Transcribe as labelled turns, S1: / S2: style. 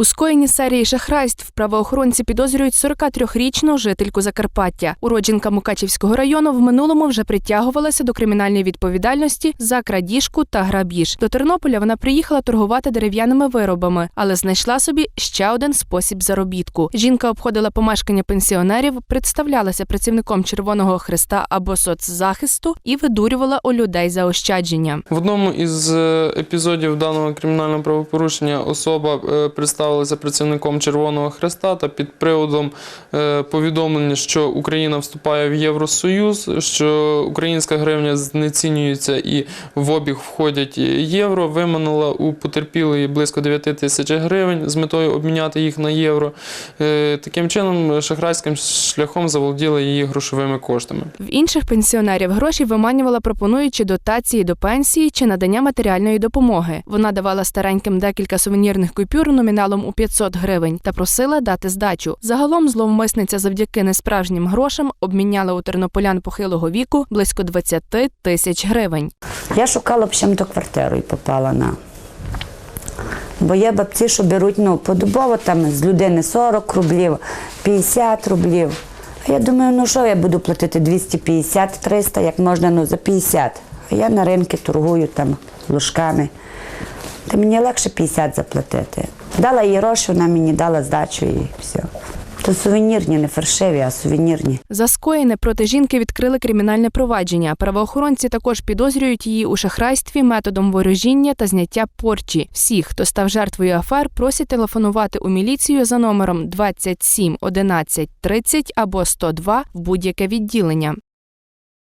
S1: У скоєнні серії шахрайств правоохоронці підозрюють 43-річну жительку Закарпаття. Уродженка Мукачівського району в минулому вже притягувалася до кримінальної відповідальності за крадіжку та грабіж. До Тернополя вона приїхала торгувати дерев'яними виробами, але знайшла собі ще один спосіб заробітку. Жінка обходила помешкання пенсіонерів, представлялася працівником Червоного Христа або соцзахисту і видурювала у людей заощадження.
S2: В одному із е, епізодів даного кримінального правопорушення особа е, представилася працівником Червоного Хреста та під приводом е, повідомлення, що Україна вступає в Євросоюз, що українська гривня знецінюється і в обіг входять євро, виманила у потерпілої близько 9 тисяч гривень з метою обміняти їх на євро. Е, Таким чином, шахрайським шляхом заволоділа її грошовими коштами.
S1: В інших пенсіонерів гроші виманювала, пропонуючи дотації до пенсії чи надання матеріальної допомоги. Вона давала стареньким декілька сувенірних купюр номіналом у 500 гривень та просила дати здачу. Загалом зловмисниця завдяки несправжнім грошам обміняла у тернополян похилого віку близько 20 тисяч гривень.
S3: Я шукала чим-то квартиру і попала на. Бо є бабці, що беруть ну, подобово там з людини 40 рублів, 50 рублів. А я думаю, ну що я буду платити 250-300, як можна ну, за 50. А я на ринку торгую там ложками. Та мені легше 50 заплатити. Дала їй гроші, вона мені дала здачу і все. То сувенірні, не фальшиві, а сувенірні.
S1: За скоєне проти жінки відкрили кримінальне провадження. Правоохоронці також підозрюють її у шахрайстві методом ворожіння та зняття порчі. Всіх, хто став жертвою афер, просять телефонувати у міліцію за номером 27 11 30 або 102 в будь-яке відділення.